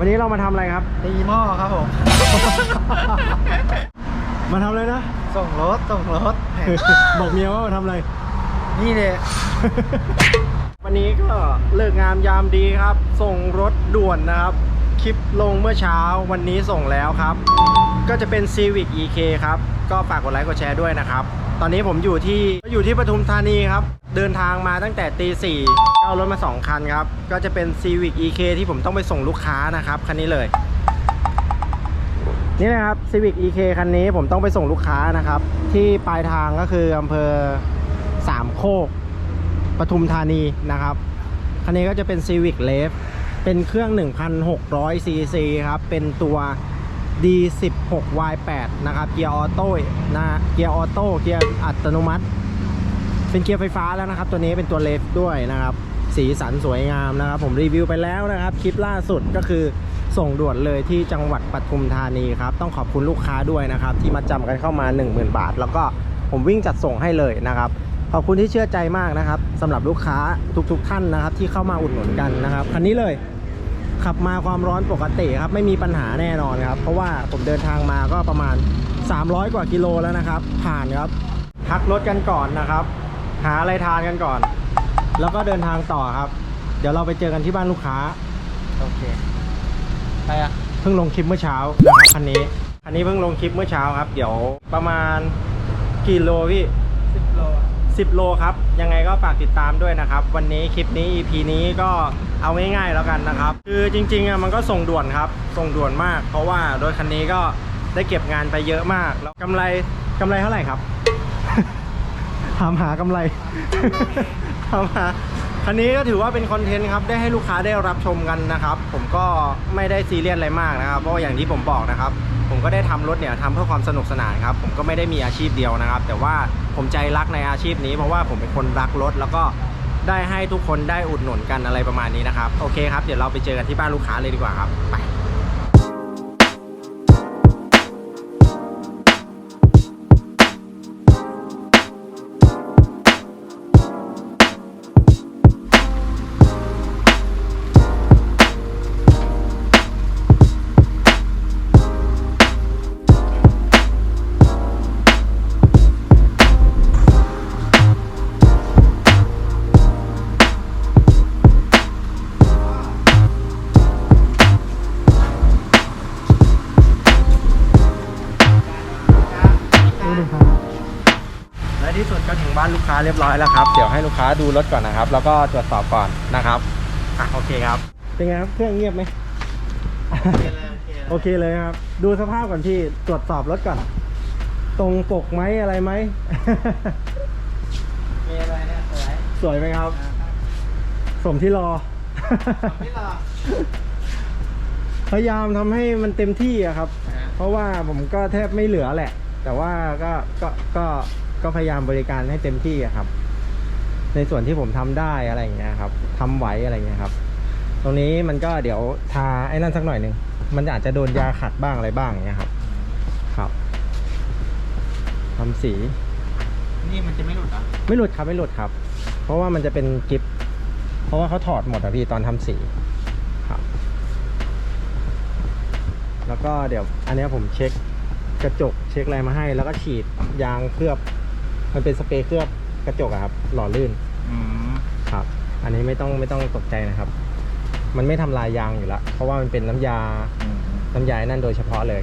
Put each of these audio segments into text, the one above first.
วันนี้เรามาทำอะไรครับ ตีหม้อครับผม มาทำอะไรนะ ส่งรถส่งรถแหมบอกเมียว่ามาทำอะไร นี่เนี่ย วันนี้ก็เลิกงามยามดีครับ ส่งรถด่วนนะครับ คลิปลงเมื่อเช้าวันนี้ส่งแล้วครับ ก็จะเป็น Civic EK ครับ ก็ฝากกดไลค์กดแชร์ด้วยนะครับ ตอนนี้ผมอยู่ที่อยู่ที่ปทุมธานีครับ เดินทางมาตั้งแต่ตีสี่ก็เอารถมา 2 คันครับ ก็จะเป็น Civic EK ที่ผมต้องไปส่งลูกค้านะครับ คันนี้เลย นี่นะครับ Civic EK คันนี้ผมต้องไปส่งลูกค้านะครับ ที่ปลายทางก็คืออำเภอสามโคกปทุมธานีนะครับ คันนี้ก็จะเป็น Civic l a v เป็นเครื่อง 1,600 cc ครับ เป็นตัว D16Y8 นะครับ เกียร์ออโต้นะเกียร์ออโต้เกียร์อัตโนมัติ เป็นเกียร์ไฟฟ้าแล้วนะครับ ตัวนี้เป็นตัวเลฟด้วยนะครับ สีสันสวยงามนะครับ ผมรีวิวไปแล้วนะครับ คลิปล่าสุดก็คือส่งด่วนเลยที่จังหวัดปทุมธานีครับ ต้องขอบคุณลูกค้าด้วยนะครับ ที่มาจำกันเข้ามา 10,000 บาท แล้วก็ผมวิ่งจัดส่งให้เลยนะครับขอบคุณที่เชื่อใจมากนะครับสำหรับลูกค้าทุกๆท่านนะครับ ที่เข้ามาอุดหนุนกันนะครับคันนี้เลยขับมาความร้อนปกติครับ ไม่มีปัญหาแน่นอนครับ เพราะว่าผมเดินทางมาก็ประมาณ 300 กว่ากิโลแล้วนะครับ ผ่านครับ พักรถกันก่อนนะครับ หาอะไรทานกันก่อน แล้วก็เดินทางต่อครับ เดี๋ยวเราไปเจอกันที่บ้านลูกค้า โอเค ไปอะ เพิ่งลงคลิปเมื่อเช้านะครับคันนี้ คันนี้เพิ่งลงคลิปเมื่อเช้าครับ เดี๋ยวประมาณกี่โลพี่สิบโล10โลครับ ยังไงก็ฝากติดตามด้วยนะครับ วันนี้คลิปนี้ EP นี้ก็เอาง่ายๆแล้วกันนะครับ คือจริงๆอะมันก็ส่งด่วนครับ ส่งด่วนมาก เพราะว่ารถคันนี้ก็ได้เก็บงานไปเยอะมาก แล้วกำไรกำไรเท่าไหร่ครับ ถามหากำไร ถามหาคันนี้ก็ถือว่าเป็นคอนเทนต์ครับ ได้ให้ลูกค้าได้รับชมกันนะครับ ผมก็ไม่ได้ซีเรียสอะไรมากนะครับ เพราะอย่างที่ผมบอกนะครับ ผมก็ได้ทำรถเนี่ยทำเพื่อความสนุกสนานครับ ผมก็ไม่ได้มีอาชีพเดียวนะครับ แต่ว่าผมใจรักในอาชีพนี้ เพราะว่าผมเป็นคนรักรถ แล้วก็ได้ให้ทุกคนได้อุดหนุนกันอะไรประมาณนี้นะครับ โอเคครับ เดี๋ยวเราไปเจอกันที่บ้านลูกค้าเลยดีกว่าครับ ไป ค้าเรียบร้อยแล้วครับ เดี๋ยวให้ลูกค้าดูรถก่อนนะครับ แล้วก็ตรวจสอบก่อนนะครับอะโอเคครับ เป็นไงครับเครื่องเงียบไหมโอเคเลยโอเคเลยครับ ดูสภาพก่อนพี่ตรวจสอบรถก่อน ตรงปกไหมอะไรไหมมีอะไรเนี่ยสวยสวยไหมครับ สมที่รอพี่รอพยายามทำให้มันเต็มที่อะครับ เพราะว่าผมก็แทบไม่เหลือแหละ แต่ว่าก็ก็ก็ ก็พยายามบริการให้เต็มที่อะครับ ในส่วนที่ผมทำได้อะไรอย่างเงี้ยครับทำไหวอะไรอย่างเงี้ยครับ ตรงนี้มันก็เดี๋ยวทาไอ้นั่นสักหน่อยหนึ่งมันอาจจะโดนยาขัดบ้างอะไรบ้างอย่างเงี้ยครับ ครับทำสี นี่มันจะไม่หลุดเหรอไม่หลุดครับไม่หลุดครับ เพราะว่ามันจะเป็นกิฟเพราะว่าเขาถอดหมดอะพี่ตอนทำสีครับ แล้วก็เดี๋ยวอันเนี้ยผมเช็คกระจกเช็คอะไรมาให้ แล้วก็ฉีดยางเคลือบ มันเป็นสเปรย์เคลือบกระจกอะครับ หล่อลื่นอืมครับ อันนี้ไม่ต้องไม่ต้องตกใจนะครับ มันไม่ทำลายยางอยู่แล้วเพราะว่ามันเป็นน้ำยา อืมน้ำยาไอ้นั่นโดยเฉพาะเลย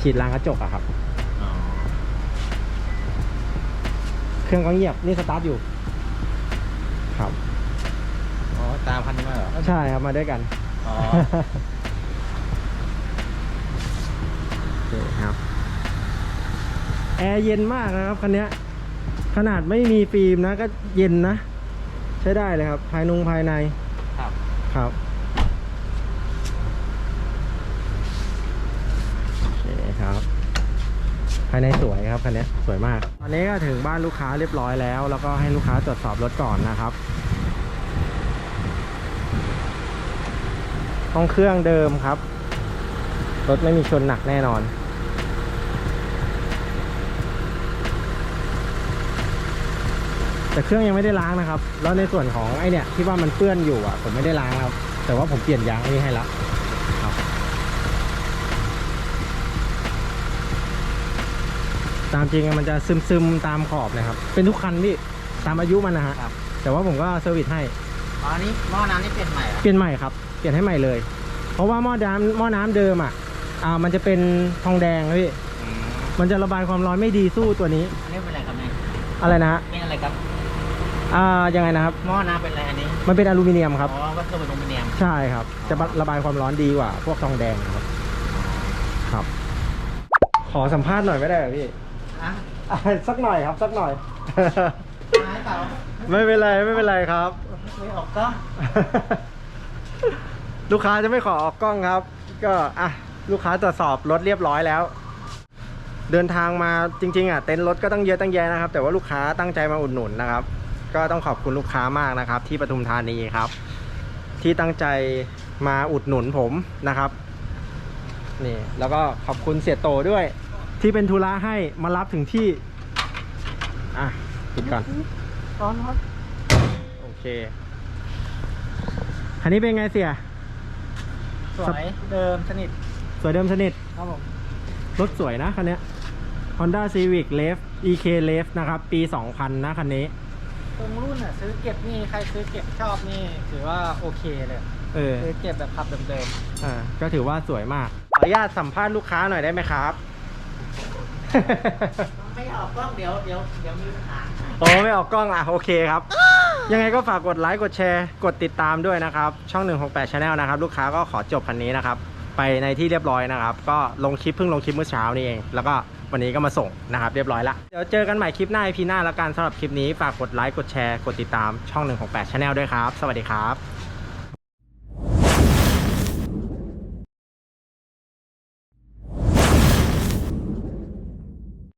ฉีดล้างกระจกอะครับ อ๋อเครื่องก็เงียบนี่สตาร์ทอยู่ ครับ อ๋อตามคันนี้มาเหรอใช่ครับมาด้วยกัน อ๋อ โอเคครับ แอร์เย็นมากนะครับคันเนี้ยขนาดไม่มีฟิล์มนะก็เย็นนะ ใช้ได้เลยครับ ภายนงภายในครับครับโอเคครับภายในสวยครับคันเนี้ยสวยมาก ตอนนี้ก็ถึงบ้านลูกค้าเรียบร้อยแล้ว แล้วก็ให้ลูกค้าตรวจสอบรถก่อนนะครับห้องเครื่องเดิมครับ รถไม่มีชนหนักแน่นอน แต่เครื่องยังไม่ได้ล้างนะครับ แล้วในส่วนของไอเนี่ยที่ว่ามันเปื้อนอยู่อะผมไม่ได้ล้างครับ แต่ว่าผมเปลี่ยนยางนี่ให้แล้วตามจริงมันจะซึมซึมตามขอบนะครับ เป็นทุกคันพี่ตามอายุมันนะฮะแต่ว่าผมก็เซอร์วิสให้อันนี้หม้อน้ำนี่เปลี่ยนใหม่เปลี่ยนใหม่ครับ เปลี่ยนให้ใหม่เลย เพราะว่าหม้อน้ำหม้อน้ำเดิมอะ อ่า มันจะเป็นทองแดงพี่มมันจะระบายความร้อนไม่ดีสู้ตัวนี้อันนี้เป็นอะไรครับเนี่ยอะไรนะฮะเป็นอะไรครับ อ่ายังไงนะครับ หม้อน้ำเป็นอะไรอันนี้มันเป็นอลูมิเนียมครับ อ๋อวัสดุอลูมิเนียม ใช่ครับ จะระบายความร้อนดีกว่า พวกทองแดงนะครับ ครับ ขอสัมภาษณ์หน่อยไม่ได้เหรอพี่อะอะสักหน่อยครับ สักหน่อย ไม้เปล่าไม่เป็นไรไม่เป็นไรครับ ไม่ออกกล้องลูกค้าจะไม่ขอออกกล้องครับ ก็อะลูกค้าตรวจสอบรถเรียบร้อยแล้ว เดินทางมาจริง ๆ อะเต็นท์รถก็ต้องเยอะตั้งแยะนะครับ แต่ว่าลูกค้าตั้งใจมาอุดหนุนนะครับ ก็ต้องขอบคุณลูกค้ามากนะครับ ที่ปทุมธานีครับ ที่ตั้งใจมาอุดหนุนผมนะครับนี่แล้วก็ขอบคุณเสียโตด้วย ที่เป็นธุระให้มารับถึงที่ อะปิดก่อนร้อนครับโอเคคันนี้เป็นไงเสียสวยเดิมสนิทสวยเดิมสนิทครับผมรถสวยนะคันเนี้ย Honda Civic Leaf EK Leaf นะครับ ปี 2000 นะคันนี้ ตรงรุ่นอะซื้อเก็บนี่ใครซื้อเก็บชอบนี่ ถือว่าโอเคเลยเออซื้อเก็บแบบขับเดิมอ่าก็ถือว่าสวยมากขออนุญาตสัมภาษณ์ลูกค้าหน่อยได้ไหมครับๆไม่ออกกล้องเดี๋ยวเดี๋ยวเดี๋ยวมีปัญหาโอ้ไม่ออกกล้องอะโอเคครับ ยังไงก็ฝากกดไลค์กดแชร์กดติดตามด้วยนะครับ ช่อง 168 Channel นะครับ ลูกค้าก็ขอจบคันนี้นะครับ ไปในที่เรียบร้อยนะครับ ก็ลงคลิปเพิ่งลงคลิปเมื่อเช้านี่เอง แล้วก็ วันนี้ก็มาส่งนะครับเรียบร้อยละเดี๋ยวเจอกันใหม่คลิปหน้า EP หน้าแล้วกันสำหรับคลิปนี้ฝากกดไลค์กดแชร์กดติดตามช่อง 168 Channel ด้วยครับ สวัสดีครับ